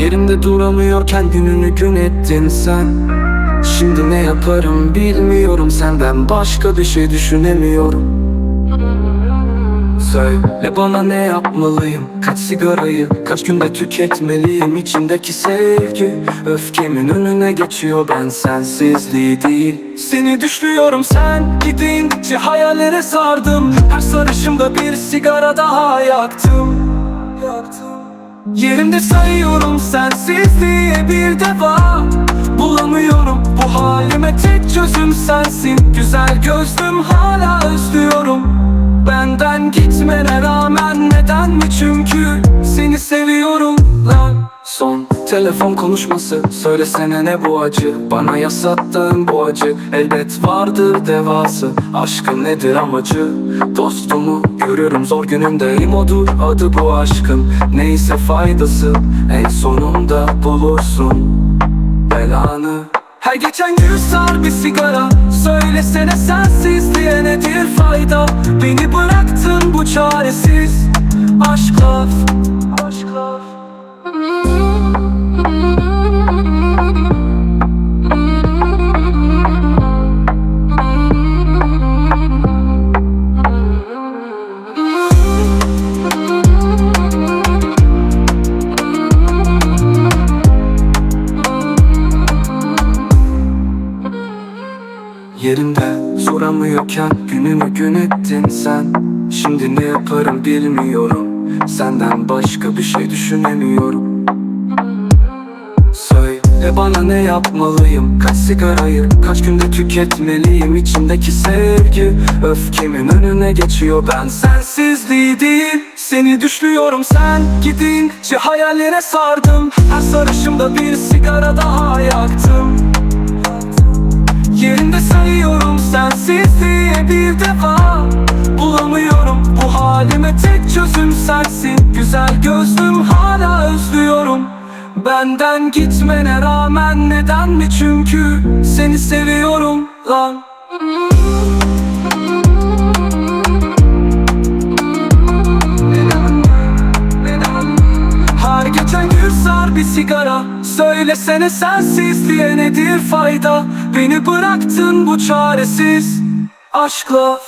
Yerimde duramıyorken gününü gün ettin sen. Şimdi ne yaparım bilmiyorum Senden. Başka bir şey düşünemiyorum. Söyle bana ne yapmalıyım? Kaç sigarayı kaç günde tüketmeliyim? İçimdeki sevgi öfkemin önüne geçiyor. Ben sensizliği değil Seni düşlüyorum. Sen gidince hayallere sardım. Her sarışımda bir sigara daha yaktım Yerimde sayıyorum sensizliğe bir deva Bulamıyorum bu halime tek çözüm sensin. Güzel gözlüm hala özlüyorum. Benden gitmene rağmen neden mi? Çünkü Seni seviyorum lan Son telefon konuşması. Söylesene ne bu acı? Bana yasattığın bu acı. Elbet vardır devası. Aşkın nedir amacı? Dostumu görüyorum zor günümde İmodur adı bu aşkın. Neyse faydası En sonunda bulursun belanı. Her geçen gün sar bir sigara. Söylesene sensizliğe nedir fayda? Beni bıraktın bu çaresiz Yerimde soramıyorken günümü gün ettin sen. Şimdi ne yaparım bilmiyorum. Senden başka bir şey düşünemiyorum. Söyle bana ne yapmalıyım? Kaç sigarayı kaç günde tüketmeliyim? İçimdeki sevgi öfkemin önüne geçiyor. Ben sensizliği değil. Seni düşlüyorum. Sen Gidince hayallere sardım. Her sarışımda bir sigara daha yaktım sensizliğe bir defa Bulamıyorum. Bu halime tek çözüm sensin. Güzel gözlüm hala özlüyorum. Benden gitmene rağmen neden mi? Çünkü Seni seviyorum lan bir sigara. Söylesene sensizliğe nedir fayda? Beni bıraktın bu çaresiz aşkla.